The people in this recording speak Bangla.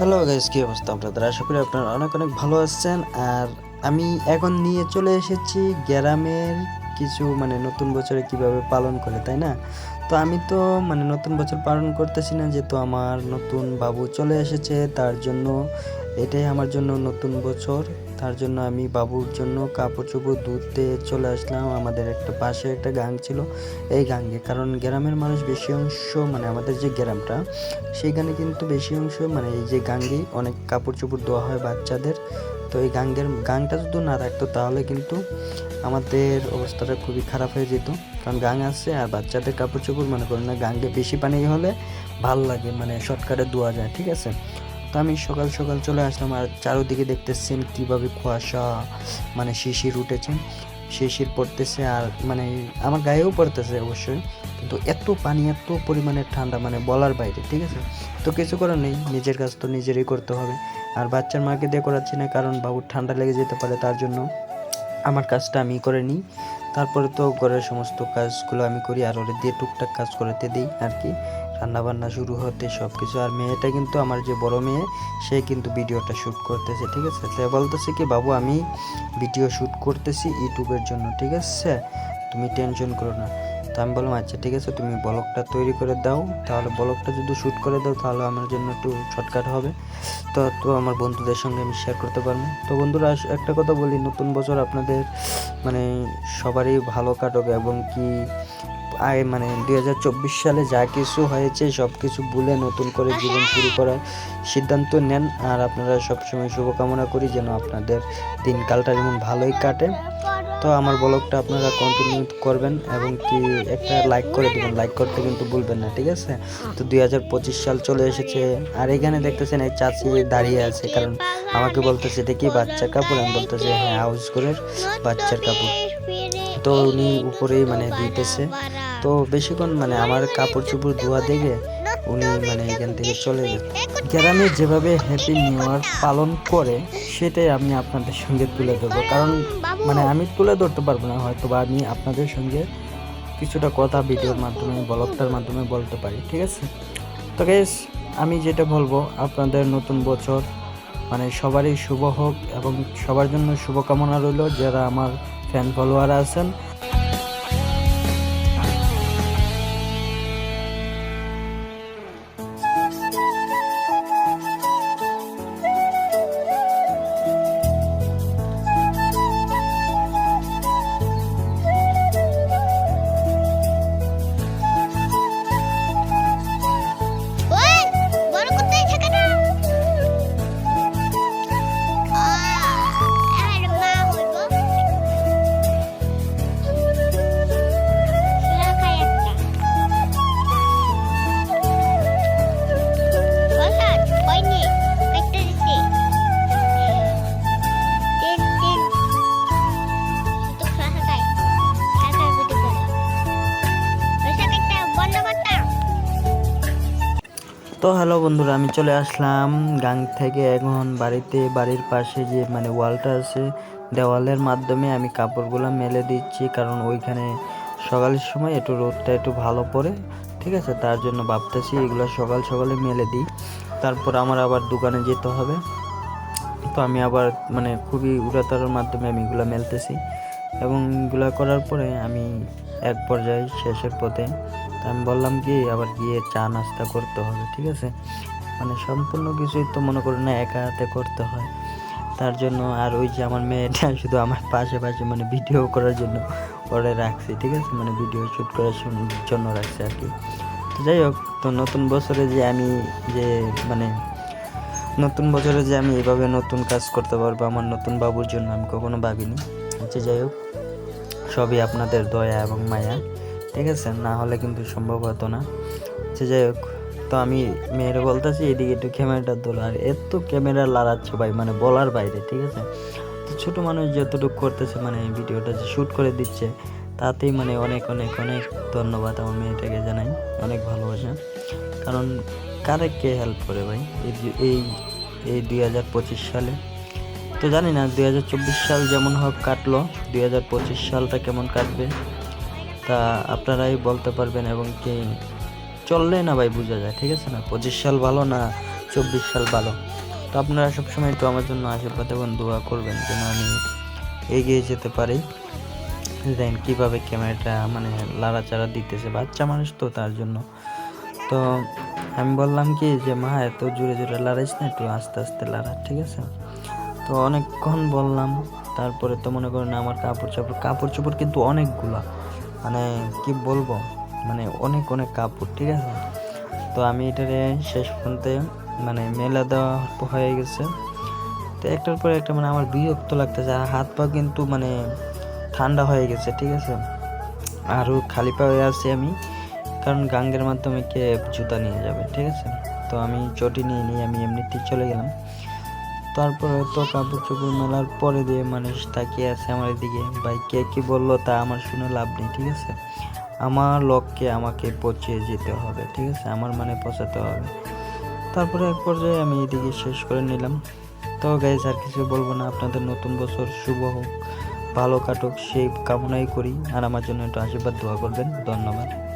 গাইস কী অবস্থা আপনাদের? আশা করি আপনারা অনেক অনেক ভালো আসছেন আর আমি এখন নিয়ে চলে এসেছি গ্রামের কিছু মানে নতুন বছরে কীভাবে পালন করে, তাই না? তো আমি তো মানে নতুন বছর পালন করতেছি না, যেহেতু আমার নতুন বাবু চলে এসেছে, তার জন্য এটাই আমার জন্য নতুন বছর। তার জন্য আমি বাবুর জন্য কাপড় চোপড় ধুতে চলে আসলাম। আমাদের একটা পাশে একটা গাং ছিল। এই গাঙ্গে কারণ গ্রামের মানুষ বেশি অংশ মানে আমাদের যে গ্রামটা, সেইখানে কিন্তু বেশি অংশ মানে এই যে গাঙ্গে অনেক কাপড় চোপড় দেওয়া হয় বাচ্চাদের। তো এই গাঙ্গের গাংটা যদি না থাকতো, তাহলে কিন্তু আমাদের অবস্থাটা খুবই খারাপ হয়ে যেত। কারণ গাং আছে আর বাচ্চাদের কাপড় চোপড়, মনে করেন না গাঙ্গে বেশি পানি হলে ভালো লাগে মানে শর্টকাটে ধোয়া যায়, ঠিক আছে? তো আমি সকাল সকাল চলে আসলাম আর চারোদিকে দেখতেছেন কীভাবে কুয়াশা মানে শিশির উঠেছে, শিশির পড়তেছে আর মানে আমার গায়েও পড়তেছে অবশ্যই, কিন্তু এত পানি, এত পরিমাণে ঠান্ডা মানে বলার বাইরে, ঠিক আছে? তো কিছু করার নেই, নিজের কাজ তো নিজেরই করতে হবে। আর বাচ্চার মাকে দিয়ে করাচ্ছি না, কারণ বাবুর ঠান্ডা লেগে যেতে পারে, তার জন্য আমার কাজটা আমি করে নিই। তারপরে তো ঘরের সমস্ত কাজগুলো আমি করি, আর ওরে দিয়ে টুকটাক কাজ করতে দিই, আর কি। রান্না বান্না শুরু হতে সব কিছু আর মেয়েটা কিন্তু আমার যে বড় মেয়ে, সে কিন্তু ভিডিওটা শ্যুট করতেছে, ঠিক আছে? সে বলতেছে কি, বাবু, আমি ভিডিও শ্যুট করতেছি ইউটিউবের জন্য, ঠিক আছে? তুমি টেনশন করো না। তো আমি বললাম আচ্ছা ঠিক আছে, তুমি ব্লগটা তৈরি করে দাও। তাহলে ব্লগটা যদি শ্যুট করে দাও, তাহলে আমার জন্য একটু শর্টকাট হবে। তো তো আমার বন্ধুদের সঙ্গে আমি শেয়ার করতে পারব। তো বন্ধুরা একটা কথা বলি, নতুন বছর আপনাদের মানে সবারই ভালো কাটুক এবং কি আয় মানে দুই হাজার চব্বিশ সালে যা কিছু হয়েছে সব কিছু ভুলে নতুন করে জীবন শুরু করার সিদ্ধান্ত নেন। আর আপনারা সবসময় শুভকামনা করি যেন আপনাদের দিনকালটা যেমন ভালোই কাটে। তো আমার ব্লগটা আপনারা কন্টিনিউ করবেন এবং কি একটা লাইক করে দেবেন। লাইক করতে কিন্তু ভুলবেন না, ঠিক আছে? তো দুই হাজার পঁচিশ সাল চলে এসেছে। আর এখানে দেখতেছেন এই চাচি দাঁড়িয়ে আছে, কারণ আমাকে বলতেছে এটা কি বাচ্চার কাপড়? আমি বলতেছি হ্যাঁ হাউস করে বাচ্চার কাপড়। তো উনি উপরেই মানে দিতেছে। তো বেশিক্ষণ মানে আমার কাপড় চোপড় ধোয়া দেখে উনি মানে এখান থেকে চলে গেছে গ্রামে যেভাবে হ্যাপি নিউ ইয়ার পালন করে, সেটাই আমি আপনাদের সঙ্গে তুলে ধরবো। কারণ মানে আমি তুলে ধরতে পারব না হয়তো বা আমি আপনাদের সঙ্গে কিছুটা কথা ভিডিওর মাধ্যমে, ব্লগটার মাধ্যমে বলতে পারি, ঠিক আছে? তো গেস আমি যেটা বলব, আপনাদের নতুন বছর মানে সবারই শুভ হোক এবং সবার জন্য শুভকামনা রইল। যারা আমার ফ্যান ফলোয়ার আছেন। তো হ্যালো বন্ধুরা, আমি চলে আসলাম গাং থেকে। এখন বাড়িতে, বাড়ির পাশে যে মানে ওয়ালটা আছে, দেওয়ালের মাধ্যমে আমি কাপড়গুলো মেলে দিচ্ছি। কারণ ওইখানে সকালের সময় একটু রোদটা একটু ভালো পড়ে, ঠিক আছে? তার জন্য ভাবতেছি এগুলো সকাল সকালে মেলে দিই। তারপর আমার আবার দোকানে যেতে হবে। তো আমি আবার মানে খুবই উড়াতার মাধ্যমে আমি এগুলো মেলতেছি। এবং এগুলো করার পরে আমি এক পর্যায়ে শেষের পথে আমি বললাম কি, আবার গিয়ে চা নাস্তা করতে হবে, ঠিক আছে? মানে সম্পূর্ণ কিছুই তো মনে করি না, একা হাতে করতে হয়। তার জন্য আর ওই যে আমার মেয়েটা, শুধু আমার পাশে পাশে মানে ভিডিও করার জন্য ওরে রাখছি, ঠিক আছে? মানে ভিডিও শ্যুট করার জন্য রাখছি আর কি। তো যাই হোক, তো নতুন বছরে যে আমি যে মানে নতুন বছরে যে আমি এভাবে নতুন কাজ করতে পারব, আমার নতুন বাবুর জন্য আমি কখনো ভাবিনি। আচ্ছা যাই হোক, সবই আপনাদের দয়া এবং মায়া, ঠিক আছে? না হলে কিন্তু সম্ভব হতো না। আচ্ছা যাই হোক, তো আমি মেয়েরা বলতেছি, এদিকে একটু ক্যামেরাটা তোলো। আর এত ক্যামেরা লাড়াচ্ছে ভাই মানে বলার বাইরে, ঠিক আছে? তো ছোটো মানুষ যতটুকু করতেছে মানে ভিডিওটা যে শ্যুট করে দিচ্ছে, তাতেই মানে অনেক অনেক অনেক ধন্যবাদ আমার মেয়েটাকে জানাই, অনেক ভালোবাসা। কারণ কারে কে হেল্প করে ভাই? এই এই দুই হাজার পঁচিশ সালে তো জানি না, দুই হাজার চব্বিশ সাল যেমন হোক কাটলো, দুই হাজার পঁচিশ সালটা কেমন কাটবে, তা আপনারাই বলতে পারবেন এবং কি চললে না ভাই বোঝা যায়, ঠিক আছে না? পঁচিশ সাল ভালো না চব্বিশ সাল ভালো? তো আপনারা সবসময় একটু আমার জন্য আশীর্বাদ এবং দোয়া করবেন যেন আমি এগিয়ে যেতে পারি। দেন কীভাবে ক্যামেরাটা মানে লাড়াচাড়া দিতেছে বাচ্চা মানুষ তো তার জন্য। তো আমি বললাম কি যে, মা, এত জোরে জোরে লড়াইস না, একটু আস্তে আস্তে লড়া, ঠিক আছে? তো অনেকক্ষণ বললাম, তারপরে তো মনে করেন আমার কাপড় চাপড় কাপড় চোপড় কিন্তু অনেকগুলা মানে কি বলব মানে অনেক অনেক কাপড়, ঠিক আছে? তো আমি এটারে শেষ পর্যন্ত মানে মেলা দেওয়া হয়ে গেছে। তো একটার পর একটা মানে আমার বিরক্ত লাগতেছে, আর হাত পা কিন্তু মানে ঠান্ডা হয়ে গেছে, ঠিক আছে? আরও খালি পায়ে আছি আমি, কারণ গাঙ্গের মাধ্যমে কে জুতা নিয়ে যাবে, ঠিক আছে? তো আমি চটি নিয়ে নিয়ে আমি এমনিতেই চলে গেলাম। তারপরে তো কাপড় চোপড় মেলার পরে দিয়ে মানুষ তাকিয়ে আছে আমার দিকে ভাই, কে কি বলল তা আমার শুনে লাভ নেই, ঠিক আছে? আমার লক্ষ্যে আমাকে পৌঁছে যেতে হবে, ঠিক আছে? আমার মানে পৌঁছাতে হবে। তারপরে এক পর্যায়ে আমি এদিকে শেষ করে নিলাম। তো গাইজ আর কিছু বলব না, আপনাদের নতুন বছর শুভ হোক, ভালো কাটুক, সেই কামনাই করি। আর আমার জন্য একটু আশীর্বাদ, দোয়া করবেন। ধন্যবাদ।